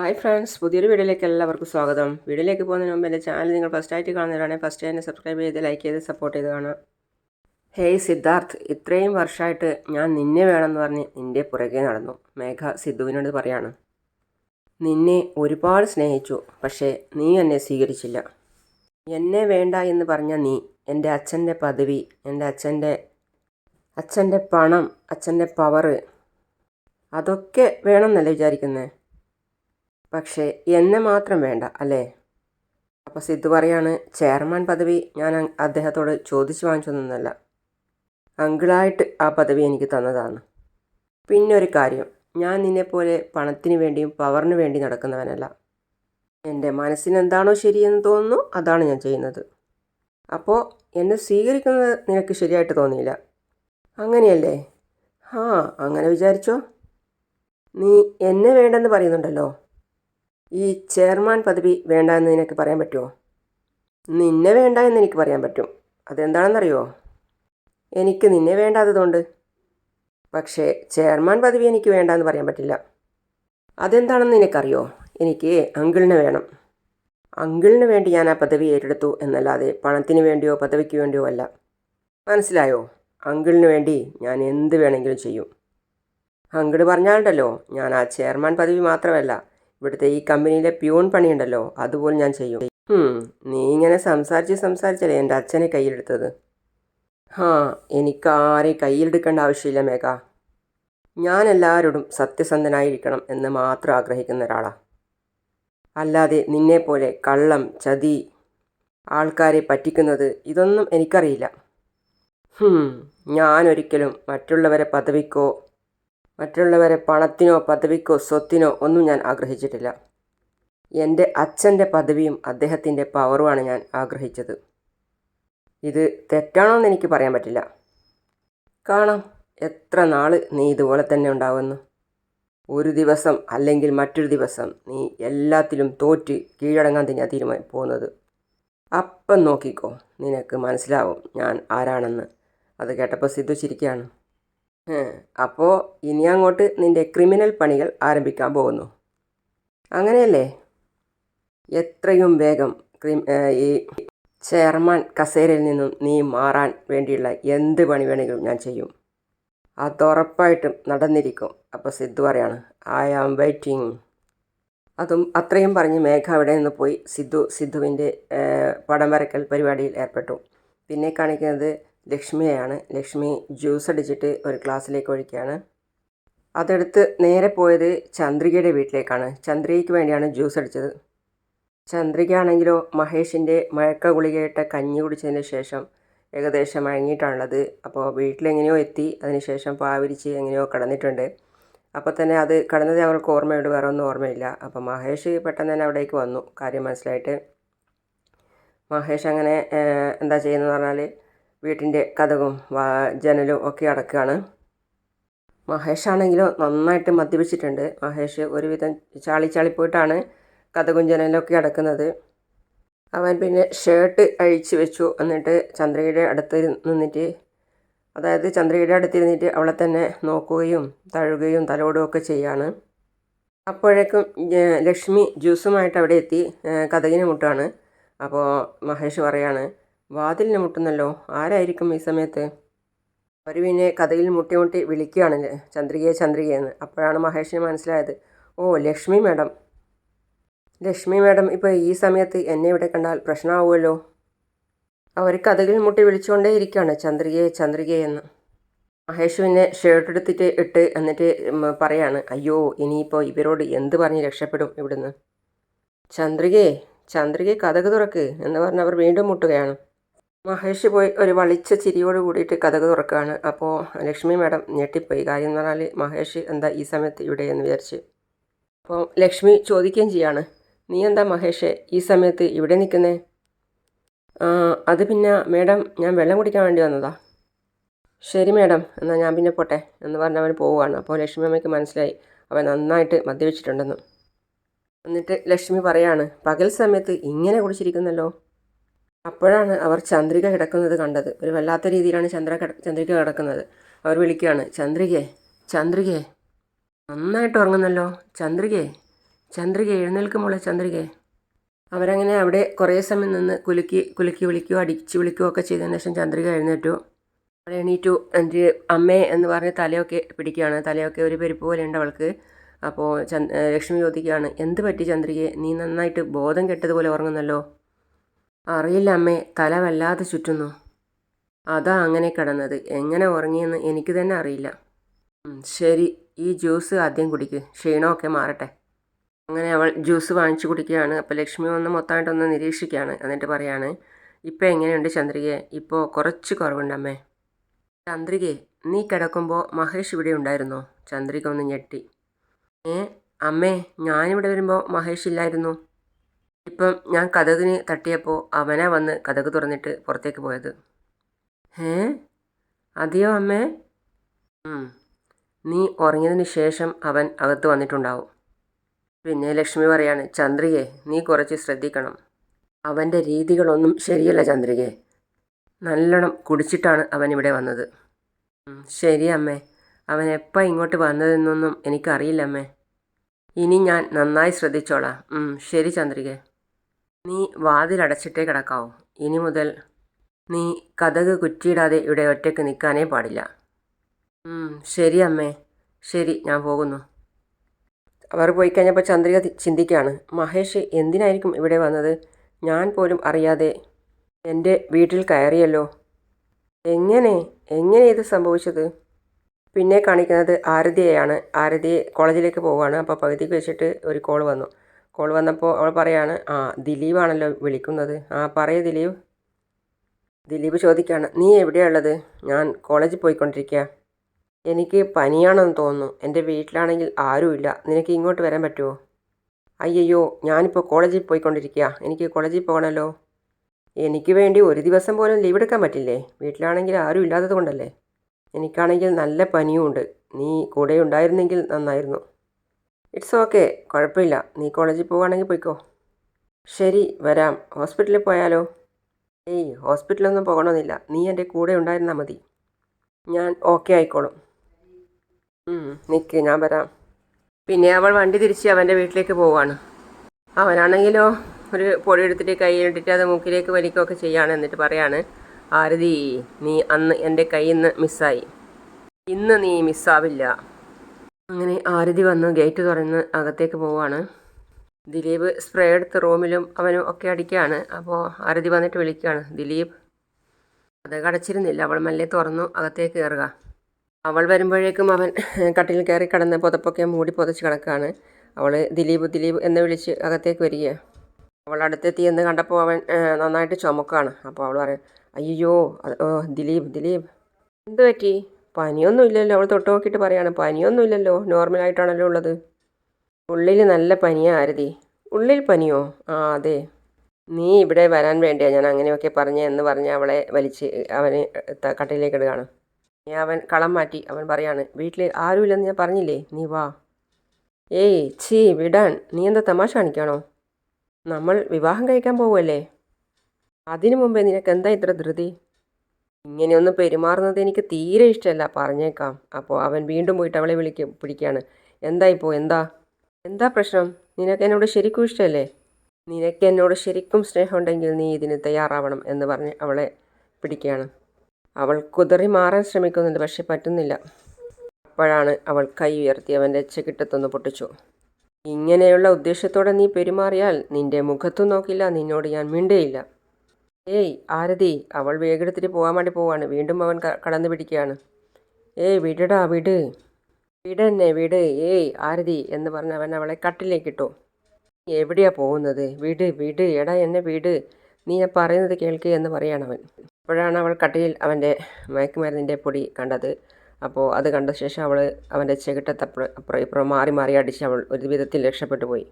Hi friends പുതിയൊരു വീഡിയോയിലേക്ക് എല്ലാവർക്കും സ്വാഗതം. വീഡിയോയിലേക്ക് പോകുന്നതിന് മുമ്പ് എന്റെ ചാനൽ നിങ്ങൾ ഫസ്റ്റ് ആയിട്ട് കാണുന്നവരാണെങ്കിൽ ഫസ്റ്റ് തന്നെ സബ്സ്ക്രൈബ് ചെയ്ത് ലൈക്ക് ചെയ്ത് സപ്പോർട്ട് ചെയ്ത് കാണാം ഹേയ് സിദ്ധാർത്ഥ് ഇത്രയും വർഷമായിട്ട് ഞാൻ നിന്നെ വേണമെന്ന് പറഞ്ഞ് നിന്റെ പുറകെ നടന്നു. മേഘ സിദ്ധുവിനോട് പറയാണ്. നിന്നെ ഒരുപാട് സ്നേഹിച്ചു പക്ഷേ നീ എന്നെ സ്വീകരിച്ചില്ല. എന്നെ വേണ്ട എന്ന് പറഞ്ഞ നീ എന്റെ അച്ഛന്റെ പദവി എന്റെ അച്ഛന്റെ അച്ഛന്റെ പണം അച്ഛന്റെ പവറ് അതൊക്കെ വേണമെന്നല്ലേ വിചാരിക്കുന്നത് പക്ഷേ എന്നെ മാത്രം വേണ്ട അല്ലേ? അപ്പോൾ സിദ്ധു പറയാണ് ചെയർമാൻ പദവി ഞാൻ അദ്ദേഹത്തോട് ചോദിച്ചു വാങ്ങിച്ചൊന്നുമല്ല അങ്കിളായിട്ട് ആ പദവി എനിക്ക് തന്നതാണ്. പിന്നെ ഒരു കാര്യം ഞാൻ നിന്നെപ്പോലെ പണത്തിന് വേണ്ടിയും പവറിന് വേണ്ടി നടക്കുന്നവനല്ല. എന്റെ മനസ്സിന് എന്താണോ ശരിയെന്ന് തോന്നുന്നു അതാണ് ഞാൻ ചെയ്യുന്നത്. അപ്പോൾ എന്നെ സ്വീകരിക്കുന്നത് നിനക്ക് ശരിയായിട്ട് തോന്നിയില്ല. അങ്ങനെയല്ലേ? ആ അങ്ങനെ വിചാരിച്ചോ? നീ എന്നെ വേണ്ടെന്ന് പറയുന്നുണ്ടല്ലോ. ഈ ചെയർമാൻ പദവി വേണ്ട എന്ന് നിനക്ക് പറയാൻ പറ്റുമോ നിന്നെ വേണ്ട എന്ന് എനിക്ക് പറയാൻ പറ്റും. അതെന്താണെന്നറിയോ? എനിക്ക് നിന്നെ വേണ്ടാത്തതുകൊണ്ട്. പക്ഷേ ചെയർമാൻ പദവി എനിക്ക് വേണ്ട എന്ന് പറയാൻ പറ്റില്ല. അതെന്താണെന്ന് നിനക്കറിയോ? എനിക്ക് അങ്കിളിനെ വേണം. അങ്കിളിന് വേണ്ടി ഞാൻ ആ പദവി ഏറ്റെടുത്തു എന്നല്ലാതെ പണത്തിന് വേണ്ടിയോ പദവിക്ക് വേണ്ടിയോ അല്ല. മനസ്സിലായോ? അങ്കിളിന് വേണ്ടി ഞാൻ എന്ത് വേണമെങ്കിലും ചെയ്യും. അങ്കിൾ പറഞ്ഞാലുണ്ടല്ലോ ഞാൻ ആ ചെയർമാൻ പദവി മാത്രമല്ല ഇവിടുത്തെ ഈ കമ്പനിയിലെ പ്യൂൺ പണിയുണ്ടല്ലോ അതുപോലെ ഞാൻ ചെയ്യും. നീ ഇങ്ങനെ സംസാരിച്ച് സംസാരിച്ചല്ലേ എന്റെ അച്ഛനെ കയ്യിലെടുത്തത്? ഹാ എനിക്ക് ആരെയും കയ്യിലെടുക്കേണ്ട ആവശ്യമില്ല മേഘ. ഞാൻ എല്ലാവരോടും സത്യസന്ധനായിരിക്കണം എന്ന് മാത്രം ആഗ്രഹിക്കുന്ന ഒരാളാണ് അല്ലാതെ നിന്നെപ്പോലെ കള്ളം ചതി ആൾക്കാരെ പറ്റിക്കുന്നത് ഇതൊന്നും എനിക്കറിയില്ല. ഞാനൊരിക്കലും മറ്റുള്ളവരെ പദവിക്കോ മറ്റുള്ളവരെ പണത്തിനോ പദവിക്കോ സ്വത്തിനോ ഒന്നും ഞാൻ ആഗ്രഹിച്ചിട്ടില്ല. എന്റെ അച്ഛന്റെ പദവിയും അദ്ദേഹത്തിന്റെ പവറുമാണ് ഞാൻ ആഗ്രഹിച്ചത്. ഇത് തെറ്റാണോ എന്ന് എനിക്ക് പറയാൻ പറ്റില്ല. കാണാം. എത്ര നാൾ നീ ഇതുപോലെ തന്നെ ഉണ്ടാവുമെന്ന് ഒരു ദിവസം അല്ലെങ്കിൽ മറ്റൊരു ദിവസം നീ എല്ലാത്തിലും തോറ്റ് കീഴടങ്ങാൻ തന്നെയാണ് തീരുമാനം പോകുന്നത്. അപ്പം നോക്കിക്കോ. നിനക്ക് മനസ്സിലാവും ഞാൻ ആരാണെന്ന്. അത് കേട്ടപ്പോൾ സിദ്ധു ചിരിക്കുകയാണ്. അപ്പോൾ ഇനി അങ്ങോട്ട് നിന്റെ ക്രിമിനൽ പണികൾ ആരംഭിക്കാൻ പോകുന്നു. അങ്ങനെയല്ലേ? എത്രയും വേഗം ഈ ചെയർമാൻ കസേരയിൽ നിന്നും നീ മാറാൻ വേണ്ടിയുള്ള എന്ത് പണി വേണമെങ്കിലും ഞാൻ ചെയ്യും. അതുറപ്പായിട്ടും നടന്നിരിക്കും. അപ്പോൾ സിദ്ധു പറയാണ് ഐ ആം വെയിറ്റിംഗ് അതും അത്രയും പറഞ്ഞ് മേഘ അവിടെ നിന്ന് പോയി. സിദ്ധു സിദ്ധുവിന്റെ പടം വരക്കൽ പരിപാടിയിൽ ഏർപ്പെട്ടു. പിന്നെ കാണിക്കുന്നത് ലക്ഷ്മിയെയാണ്. ലക്ഷ്മി ജ്യൂസ് അടിച്ചിട്ട് ഒരു ക്ലാസ്സിലേക്ക് ഒഴിക്കുകയാണ്. അതെടുത്ത് നേരെ പോയത് ചന്ദ്രികയുടെ വീട്ടിലേക്കാണ്. ചന്ദ്രികയ്ക്ക് വേണ്ടിയാണ് ജ്യൂസ് അടിച്ചത്. ചന്ദ്രിക ആണെങ്കിലോ മഹേഷിന്റെ മഴക്ക ഗുളികയിട്ട കഞ്ഞി കുടിച്ചതിന് ശേഷം ഏകദേശം മയങ്ങിയിട്ടാണുള്ളത്. അപ്പോൾ വീട്ടിലെങ്ങനെയോ എത്തി. അതിനുശേഷം പാവിരിച്ച് എങ്ങനെയോ കടന്നിട്ടുണ്ട്. അപ്പോൾ തന്നെ അത് കടന്നത് അവൾക്ക് ഓർമ്മയുണ്ട്. വേറെ ഒന്നും ഓർമ്മയില്ല. അപ്പോൾ മഹേഷ് പെട്ടെന്ന് തന്നെ അവിടേക്ക് വന്നു. കാര്യം മനസ്സിലായിട്ട്. മഹേഷ് അങ്ങനെ എന്താ ചെയ്യുന്നതെന്ന് പറഞ്ഞാൽ വീട്ടിന്റെ കഥകും ജനലും ഒക്കെ അടക്കുകയാണ് മഹേഷ് ആണെങ്കിലോ നന്നായിട്ട് മദ്യപിച്ചിട്ടുണ്ട്. മഹേഷ് ഒരുവിധം ചാളി ചാളി പോയിട്ടാണ് കഥകും ജനലൊക്കെ അടക്കുന്നത്. അവൻ പിന്നെ ഷർട്ട് അഴിച്ചു വെച്ചു എന്നിട്ട് ചന്ദ്രയുടെ അടുത്ത് നിന്നിട്ട് അതായത് ചന്ദ്രയുടെ അടുത്തിരുന്നിട്ട് അവളെ തന്നെ നോക്കുകയും തഴുകുകയും തലോടുകയും ഒക്കെ ചെയ്യാണ്. അപ്പോഴേക്കും ലക്ഷ്മി ജ്യൂസുമായിട്ട് അവിടെ എത്തി കഥകിന് മുട്ടാണ്. അപ്പോൾ മഹേഷ് പറയാണ് വാതിലിന് മുട്ടുന്നല്ലോ ആരായിരിക്കും ഈ സമയത്ത്? വരുവിനെ കഥയിൽ മുട്ടി മുട്ടി വിളിക്കുകയാണ് ചന്ദ്രികയെ ചന്ദ്രികയെന്ന് അപ്പോഴാണ് മഹേഷിന് മനസ്സിലായത്. ഓ ലക്ഷ്മി മാഡം. ലക്ഷ്മി മാഡം ഇപ്പോൾ ഈ സമയത്ത് എന്നെ ഇവിടെ കണ്ടാൽ പ്രശ്നമാവുമല്ലോ? അവർ കഥകിൽ മുട്ടി വിളിച്ചുകൊണ്ടേ ഇരിക്കുകയാണ് ചന്ദ്രികയെ ചന്ദ്രികയെന്ന് മഹേഷുവിനെ മഹേഷ് ഷർട്ട് എടുത്തിട്ട് ഇട്ട് എന്നിട്ട് പറയാണ് അയ്യോ ഇനിയിപ്പോൾ ഇവരോട് എന്ത് പറഞ്ഞ് രക്ഷപ്പെടും ഇവിടുന്ന്? ചന്ദ്രികയെ ചന്ദ്രികയെ കഥക് തുറക്ക് എന്ന് പറഞ്ഞ് അവർ വീണ്ടും മുട്ടുകയാണ്. മഹേഷ് പോയി ഒരു വളിച്ച ചിരിയോട് കൂടിയിട്ട് കഥക് തുറക്കുകയാണ്. അപ്പോൾ ലക്ഷ്മി മാഡം ഞെട്ടിപ്പോയി. കാര്യം എന്ന് പറഞ്ഞാൽ മഹേഷ് എന്താ ഈ സമയത്ത് ഇവിടെ എന്ന് വിചാരിച്ച്. അപ്പോൾ ലക്ഷ്മി ചോദിക്കുകയും ചെയ്യാണ്. നീ എന്താ മഹേഷ് ഈ സമയത്ത് ഇവിടെ നിൽക്കുന്നേ? അത് പിന്നെ മേഡം ഞാൻ വെള്ളം കുടിക്കാൻ വേണ്ടി വന്നതാ. ശരി മേഡം എന്നാൽ ഞാൻ പിന്നെ പോട്ടെ എന്ന് പറഞ്ഞ് അവൻ പോവുകയാണ്. അപ്പോൾ ലക്ഷ്മി അമ്മയ്ക്ക് മനസ്സിലായി. അവൻ നന്നായിട്ട് മദ്യപിച്ചിട്ടുണ്ടെന്ന്. എന്നിട്ട് ലക്ഷ്മി പറയാണ് പകൽ സമയത്ത് ഇങ്ങനെ കുടിച്ചിരിക്കുന്നല്ലോ? അപ്പോഴാണ് അവർ ചന്ദ്രിക കിടക്കുന്നത് കണ്ടത്. ഒരു വല്ലാത്ത രീതിയിലാണ് ചന്ദ്ര ചന്ദ്രിക കിടക്കുന്നത്. അവർ വിളിക്കുകയാണ് ചന്ദ്രികേ ചന്ദ്രികേ നന്നായിട്ട് ഉറങ്ങുന്നല്ലോ ചന്ദ്രികേ ചന്ദ്രിക എഴുന്നേൽക്ക് ചന്ദ്രികേ. അവരങ്ങനെ അവിടെ കുറേ സമയം നിന്ന് കുലുക്കി കുലുക്കി വിളിക്കുകയോ അടിച്ച് വിളിക്കുകയോ ഒക്കെ ചെയ്തതിന് ശേഷം ചന്ദ്രിക എഴുന്നേറ്റു. അവൾ എണീറ്റു. എന്റെ അമ്മേ എന്ന് പറഞ്ഞ് തലയൊക്കെ പിടിക്കുകയാണ്. തലയൊക്കെ ഒരു പെരുപ്പ് പോലെ ഉണ്ട് അവൾക്ക്. അപ്പോൾ ലക്ഷ്മി ചോദിക്കുകയാണ് എന്ത് പറ്റി ചന്ദ്രികയെ നീ നന്നായിട്ട് ബോധം കെട്ടതുപോലെ ഉറങ്ങുന്നല്ലോ. അറിയില്ല അമ്മേ തല വല്ലാതെ ചുറ്റുന്നു. അതാ അങ്ങനെ കിടന്നത്. എങ്ങനെ ഉറങ്ങിയെന്ന് എനിക്ക് തന്നെ അറിയില്ല. ശരി ഈ ജ്യൂസ് ആദ്യം കുടിക്ക്. ക്ഷീണമൊക്കെ മാറട്ടെ. അങ്ങനെ അവൾ ജ്യൂസ് വാങ്ങിച്ചു കുടിക്കുകയാണ്. അപ്പോൾ ലക്ഷ്മി ഒന്ന് മൊത്തമായിട്ടൊന്ന് നിരീക്ഷിക്കുകയാണ്. എന്നിട്ട് പറയാണ് ഇപ്പോൾ എങ്ങനെയുണ്ട് ചന്ദ്രികയെ ഇപ്പോൾ കുറച്ച് കുറവുണ്ടമ്മേ ചന്ദ്രികയെ നീ കിടക്കുമ്പോൾ മഹേഷ് ഇവിടെ ഉണ്ടായിരുന്നോ? ചന്ദ്രിക ഒന്ന് ഞെട്ടി. ഏ അമ്മേ ഞാനിവിടെ വരുമ്പോൾ മഹേഷ് ഇല്ലായിരുന്നു? ഇപ്പം ഞാൻ കഥകിന് തട്ടിയപ്പോൾ അവനെ വന്ന് കഥക് തുറന്നിട്ട് പുറത്തേക്ക് പോയത്. ഏ അതെയോ അമ്മേ? നീ ഉറങ്ങിയതിന് ശേഷം അവൻ അകത്ത് വന്നിട്ടുണ്ടാവും. പിന്നെ ലക്ഷ്മി പറയാണ് ചന്ദ്രികയെ നീ കുറച്ച് ശ്രദ്ധിക്കണം. അവന്റെ രീതികളൊന്നും ശരിയല്ല ചന്ദ്രികയെ നല്ലോണം കുടിച്ചിട്ടാണ് അവൻ ഇവിടെ വന്നത് ശരി അമ്മേ. അവൻ എപ്പോൾ ഇങ്ങോട്ട് വന്നതെന്നൊന്നും എനിക്കറിയില്ല അമ്മേ. ഇനി ഞാൻ നന്നായി ശ്രദ്ധിച്ചോളാം. ശരി ചന്ദ്രികെ. നീ വാതിലടച്ചിട്ടേ കിടക്കാവൂ. ഇനി മുതൽ നീ കഥക് കുറ്റിയിടാതെ ഇവിടെ ഒറ്റയ്ക്ക് നിൽക്കാനേ പാടില്ല. ശരി അമ്മേ. ശരി ഞാൻ പോകുന്നു. അവർ പോയി കഴിഞ്ഞപ്പോൾ ചന്ദ്രിക ചിന്തിക്കുകയാണ്. മഹേഷ് എന്തിനായിരിക്കും ഇവിടെ വന്നത്? ഞാൻ പോലും അറിയാതെ എന്റെ വീട്ടിൽ കയറിയല്ലോ. എങ്ങനെ? എങ്ങനെ ഇത് സംഭവിച്ചത്? പിന്നെ കാണിക്കുന്നത് ആരതിയെയാണ്. ആരതിയെ കോളേജിലേക്ക് പോവുകയാണ്. അപ്പോൾ പകുതിക്ക് വെച്ചിട്ട് ഒരു കോൾ വന്നു. കോൾ വന്നപ്പോൾ അവൾ പറയാണ് ആ ദിലീപാണല്ലോ വിളിക്കുന്നത്. ആ പറയൂ ദിലീപ്. ദിലീപ് ചോദിക്കുകയാണ് നീ എവിടെയുള്ളത് ഞാൻ കോളേജിൽ പോയിക്കൊണ്ടിരിക്കുക എനിക്ക് പനിയാണെന്ന് തോന്നുന്നു. എന്റെ വീട്ടിലാണെങ്കിൽ ആരുമില്ല നിനക്ക് ഇങ്ങോട്ട് വരാൻ പറ്റുമോ അയ്യയ്യോ ഞാനിപ്പോൾ കോളേജിൽ പോയിക്കൊണ്ടിരിക്കുക എനിക്ക് കോളേജിൽ പോകണമല്ലോ എനിക്ക് വേണ്ടി ഒരു ദിവസം പോലും ലീവ് എടുക്കാൻ പറ്റില്ലേ? വീട്ടിലാണെങ്കിൽ ആരും ഇല്ലാത്തത് കൊണ്ടല്ലേ എനിക്കാണെങ്കിൽ നല്ല പനിയുമുണ്ട് നീ കൂടെ ഉണ്ടായിരുന്നെങ്കിൽ നന്നായിരുന്നു. ഇറ്റ്സ് ഓക്കെ കുഴപ്പമില്ല നീ കോളേജിൽ പോവുകയാണെങ്കിൽ പോയിക്കോ. ശരി വരാം. ഹോസ്പിറ്റലിൽ പോയാലോ? ഏയ് ഹോസ്പിറ്റലൊന്നും പോകണമെന്നില്ല. നീ എന്റെ കൂടെ ഉണ്ടായിരുന്നാൽ മതി. ഞാൻ ഓക്കെ ആയിക്കോളും. നിൽക്ക് ഞാൻ വരാം. പിന്നെ അവൾ വണ്ടി തിരിച്ച് അവന്റെ വീട്ടിലേക്ക് പോവാണ്. അവനാണെങ്കിലോ ഒരു പൊടി എടുത്തിട്ട് കയ്യിലിട്ടിട്ട് അത് മൂക്കിലേക്ക് വലിക്കുകയൊക്കെ ചെയ്യാണ് എന്നിട്ട് പറയാണ് ആരതി നീ അന്ന് എന്റെ കയ്യിൽ നിന്ന് മിസ്സായി. ഇന്ന് നീ മിസ്സാവില്ല. അങ്ങനെ ആരതി വന്ന് ഗേറ്റ് തുറന്ന് അകത്തേക്ക് പോവാണ്. ദിലീപ് സ്പ്രേ എടുത്ത് റൂമിലും അവനും ഒക്കെ അടിക്കുകയാണ് അപ്പോൾ ആരതി വന്നിട്ട് വിളിക്കുകയാണ് ദിലീപ് അത് കടച്ചിരുന്നില്ല അവൾ മെല്ലെ തുറന്നു അകത്തേക്ക് കയറുക. അവൾ വരുമ്പോഴേക്കും അവൻ കട്ടിലിൽ കയറി കിടന്ന് പുതപ്പൊക്കെ മൂടി പുതച്ച് കിടക്കുകയാണ് അവൾ ദിലീപ് ദിലീപ് എന്ന് വിളിച്ച് അകത്തേക്ക് വരിക. അവൾ അടുത്തെത്തി എന്ന് കണ്ടപ്പോൾ അവൻ നന്നായിട്ട് ചുമക്കുകയാണ് അപ്പോൾ അവൾ പറയും അയ്യോ ദിലീപ് ദിലീപ് എന്ത് പറ്റി? പനിയൊന്നും ഇല്ലല്ലോ അവൾ തൊട്ട് നോക്കിയിട്ട് പറയാണ് പനിയൊന്നും ഇല്ലല്ലോ നോർമലായിട്ടാണല്ലോ ഉള്ളത്. ഉള്ളിൽ നല്ല പനിയാ ആരതി. ഉള്ളിൽ പനിയോ? ആ അതെ. നീ ഇവിടെ വരാൻ വേണ്ടിയാണ് ഞാൻ അങ്ങനെയൊക്കെ പറഞ്ഞേ എന്ന് പറഞ്ഞ് അവളെ വലിച്ച് അവന് കട്ടിലേക്ക് ഇടുകയാണ്. നീ അവൻ കളം മാറ്റി അവൻ പറയാണ് വീട്ടിൽ ആരുമില്ലെന്ന് ഞാൻ പറഞ്ഞില്ലേ? നീ വാ. ഏയ് ചീ വിടാൻ. നീ എന്താ തമാശ കാണിക്കാണോ? നമ്മൾ വിവാഹം കഴിക്കാൻ പോവുമല്ലേ അതിനു മുമ്പേ നിനക്ക് എന്താ ഇത്ര ധൃതി? ഇങ്ങനെയൊന്നും പെരുമാറുന്നത് എനിക്ക് തീരെ ഇഷ്ടമല്ല. പറഞ്ഞേക്കാം. അപ്പോൾ അവൻ വീണ്ടും പോയിട്ട് അവളെ വിളിക്ക പിടിക്കുകയാണ് എന്താ ഇപ്പോൾ എന്താ? എന്താ പ്രശ്നം? നിനക്ക് എന്നോട് ശരിക്കും ഇഷ്ടമല്ലേ? നിനക്ക് എന്നോട് ശരിക്കും സ്നേഹമുണ്ടെങ്കിൽ നീ ഇതിന് തയ്യാറാവണം എന്ന് പറഞ്ഞ് അവളെ പിടിക്കുകയാണ്. അവൾ കുതറി മാറാൻ ശ്രമിക്കുന്നുണ്ട് പക്ഷെ പറ്റുന്നില്ല. അപ്പോഴാണ് അവൾ കൈ ഉയർത്തി അവന്റെ ചെകിട്ടത്തൊന്ന് പൊട്ടിച്ചു. ഇങ്ങനെയുള്ള ഉദ്ദേശത്തോടെ നീ പെരുമാറിയാൽ നിന്റെ മുഖത്തും നോക്കില്ല നിന്നോട് ഞാൻ മിണ്ടേയില്ല. ഏയ് ആരതി അവൾ വേഗത്തിൽ പോകാൻ വേണ്ടി പോവാണ്. വീണ്ടും അവൻ കടന്നു പിടിക്കുകയാണ്. ഏയ് വിടടാ വിട്. വിടന്നെ വിട്. ഏയ് ആരതി എന്ന് പറഞ്ഞ് അവൻ അവളെ കട്ടിലേക്ക് ഇട്ടു "നീ എവിടെയാ പോകുന്നത്? വിട് വിട്. എടാ എന്നെ വിട്. നീ ഞാൻ പറയുന്നത് കേൾക്ക് എന്ന് പറയാണ് അവൻ. അപ്പോഴാണ് അവൾ കട്ടിലിൽ അവന്റെ മയക്കുമരുന്നിന്റെ പൊടി കണ്ടത്. അപ്പോൾ അത് കണ്ട ശേഷം അവൾ അവന്റെ ചെകിട്ടത്തപ്പുറം അപ്പുറം ഇപ്പുറം മാറി മാറി അടിച്ച് അവൾ ഒരു വിധത്തിൽ രക്ഷപ്പെട്ടു പോയി.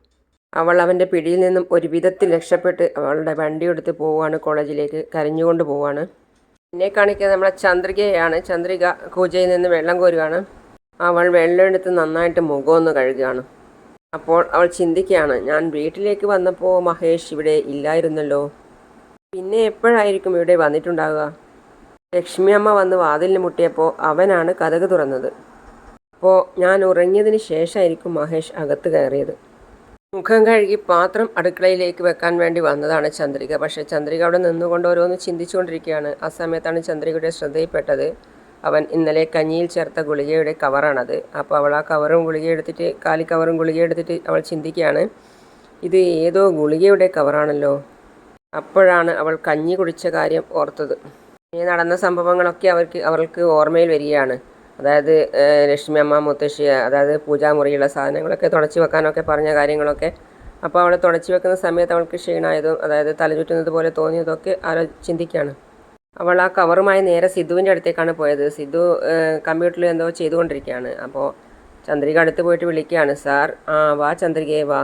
അവൾ അവന്റെ പിടിയിൽ നിന്നും ഒരു വിധത്തിൽ രക്ഷപ്പെട്ട് അവളുടെ വണ്ടി എടുത്ത് പോവുകയാണ് കോളേജിലേക്ക് കരഞ്ഞുകൊണ്ട് പോവുകയാണ്. എന്നെ കാണിക്കുന്നത് നമ്മളെ ചന്ദ്രികയാണ്. ചന്ദ്രിക കൂജയിൽ നിന്ന് വെള്ളം കോരുകയാണ്. അവൾ വെള്ളം എടുത്ത് നന്നായിട്ട് മുഖമൊന്ന് കഴുകുകയാണ്. അപ്പോൾ അവൾ ചിന്തിക്കുകയാണ് ഞാൻ വീട്ടിലേക്ക് വന്നപ്പോൾ മഹേഷ് ഇവിടെ ഇല്ലായിരുന്നല്ലോ. പിന്നെ എപ്പോഴായിരിക്കും ഇവിടെ വന്നിട്ടുണ്ടാവുക? ലക്ഷ്മി അമ്മ വന്ന് വാതിലിന് മുട്ടിയപ്പോൾ അവനാണ് കഥക് തുറന്നത്. അപ്പോൾ ഞാൻ ഉറങ്ങിയതിന് ശേഷമായിരിക്കും മഹേഷ് അകത്ത് കയറിയത്. മുഖം കഴുകി പാത്രം അടുക്കളയിലേക്ക് വെക്കാൻ വേണ്ടി വന്നതാണ് ചന്ദ്രിക. പക്ഷേ ചന്ദ്രിക അവിടെ നിന്നുകൊണ്ട് ഓരോന്ന് ചിന്തിച്ചുകൊണ്ടിരിക്കുകയാണ്. ആ സമയത്താണ് ചന്ദ്രികയുടെ ശ്രദ്ധയിൽപ്പെട്ടത്. അവൻ ഇന്നലെ കഞ്ഞിയിൽ ചേർത്ത ഗുളികയുടെ കവറാണത്. അപ്പോൾ അവൾ ആ കവറും ഗുളിക എടുത്തിട്ട് കാലി കവറും ഗുളിക എടുത്തിട്ട് അവൾ ചിന്തിക്കുകയാണ് ഇത് ഏതോ ഗുളികയുടെ കവറാണല്ലോ? അപ്പോഴാണ് അവൾ കഞ്ഞി കുടിച്ച കാര്യം ഓർത്തത്. നടന്ന സംഭവങ്ങളൊക്കെ അവർക്ക് അവർക്ക് ഓർമ്മയിൽ വരികയാണ്. അതായത് ലക്ഷ്മി അമ്മ മുത്തശ്ശി അതായത് പൂജാമുറിയുള്ള സാധനങ്ങളൊക്കെ തുടച്ചു വെക്കാനൊക്കെ പറഞ്ഞ കാര്യങ്ങളൊക്കെ. അപ്പോൾ അവളെ തുടച്ചു വെക്കുന്ന സമയത്ത് അവൾക്ക് ക്ഷീണമായതും അതായത് തലചുറ്റുന്നത് പോലെ തോന്നിയതൊക്കെ ആരോ ചിന്തിക്കുകയാണ്. അവൾ ആ കവറുമായി നേരെ സിദ്ധുവിന്റെ അടുത്തേക്കാണ് പോയത്. സിദ്ധു കമ്പ്യൂട്ടറിൽ എന്തോ ചെയ്തുകൊണ്ടിരിക്കുകയാണ്. അപ്പോൾ ചന്ദ്രിക അടുത്ത് പോയിട്ട് വിളിക്കുകയാണ്. സാർ ആ വാ ചന്ദ്രികയെ വാ.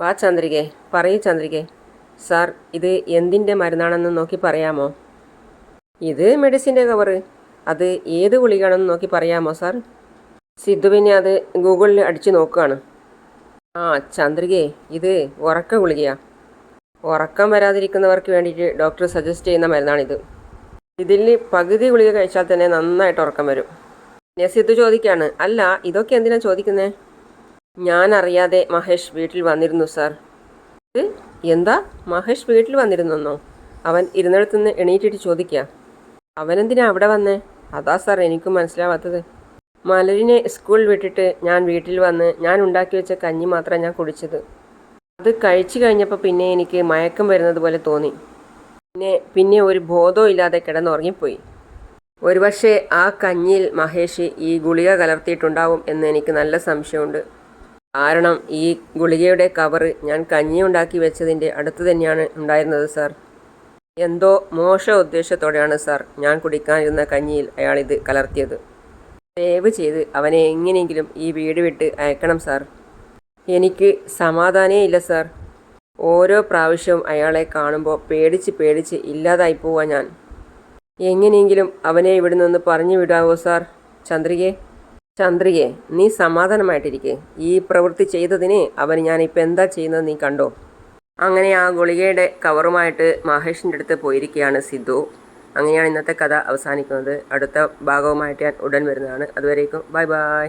വാ ചന്ദ്രികെ പറയൂ ചന്ദ്രികെ. സാർ ഇത് എന്തിന്റെ മരുന്നാണെന്ന് നോക്കി പറയാമോ? ഇത് മെഡിസിന്റെ കവറ്. അത് ഏത് ഗുളികയാണെന്ന് നോക്കി പറയാമോ സാർ? സിദ്ധുവിനെ അത് ഗൂഗിളിൽ അടിച്ച് നോക്കുകയാണ് ആ ചന്ദ്രികേ ഇത് ഉറക്ക ഗുളികയാ. ഉറക്കം വരാതിരിക്കുന്നവർക്ക് വേണ്ടിയിട്ട് ഡോക്ടർ സജസ്റ്റ് ചെയ്യുന്ന മരുന്നാണിത്. ഇതിൽ പകുതി ഗുളിക കഴിച്ചാൽ തന്നെ നന്നായിട്ട് ഉറക്കം വരും. പിന്നെ സിദ്ധു ചോദിക്കുകയാണ് അല്ല ഇതൊക്കെ എന്തിനാണ് ചോദിക്കുന്നത് ഞാൻ അറിയാതെ മഹേഷ് വീട്ടിൽ വന്നിരുന്നു സാർ. എന്താ? മഹേഷ് വീട്ടിൽ വന്നിരുന്നെന്നോ? അവൻ ഇരുന്നിടത്തുനിന്ന് എണീറ്റിട്ട് ചോദിക്കുക അവനെന്തിനാ അവിടെ വന്നേ? അതാ സാർ എനിക്കും മനസ്സിലാവാത്തത്. മലരിനെ സ്കൂളിൽ വിട്ടിട്ട് ഞാൻ വീട്ടിൽ വന്ന് ഞാൻ ഉണ്ടാക്കി വെച്ച കഞ്ഞി മാത്രം ഞാൻ കുടിച്ചത്. അത് കഴിച്ചു കഴിഞ്ഞപ്പോൾ പിന്നെ എനിക്ക് മയക്കം വരുന്നത് പോലെ തോന്നി. പിന്നെ പിന്നെ ഒരു ബോധവും ഇല്ലാതെ കിടന്നുറങ്ങിപ്പോയി. ഒരുപക്ഷെ ആ കഞ്ഞിയിൽ മഹേഷ് ഈ ഗുളിക കലർത്തിയിട്ടുണ്ടാവും എന്ന് എനിക്ക് നല്ല സംശയമുണ്ട്. കാരണം ഈ ഗുളികയുടെ കവറ് ഞാൻ കഞ്ഞി ഉണ്ടാക്കി വെച്ചതിന്റെ അടുത്ത് തന്നെയാണ് ഉണ്ടായിരുന്നത് സാർ എന്തോ മോശ ഉദ്ദേശത്തോടെയാണ് സാർ ഞാൻ കുടിക്കാനിരുന്ന കഞ്ഞിയിൽ അയാളിത് കലർത്തിയത്. ദയവ് ചെയ്ത് അവനെ എങ്ങനെയെങ്കിലും ഈ വീട് വിട്ട് അയക്കണം സാർ. എനിക്ക് സമാധാനേ ഇല്ല സാർ. ഓരോ പ്രാവശ്യവും അയാളെ കാണുമ്പോൾ പേടിച്ച് പേടിച്ച് ഇല്ലാതായി പോവാ ഞാൻ. എങ്ങനെയെങ്കിലും അവനെ ഇവിടെ നിന്ന് പറഞ്ഞു വിടാവോ സാർ? ചന്ദ്രികെ? ചന്ദ്രികെ നീ സമാധാനമായിട്ടിരിക്കെ. ഈ പ്രവൃത്തി ചെയ്തതിനെ അവൻ ഞാനിപ്പോൾ എന്താ ചെയ്യുന്നത് നീ കണ്ടോ? അങ്ങനെ ആ ഗുളികയുടെ കവറുമായിട്ട് മഹേഷിന്റെ അടുത്ത് പോയിരിക്കുകയാണ് സിദ്ധു. അങ്ങനെയാണ് ഇന്നത്തെ കഥ അവസാനിക്കുന്നത്. അടുത്ത ഭാഗവുമായിട്ട് ഞാൻ ഉടൻ വരുന്നതാണ്. അതുവരേക്കും ബൈ ബൈ.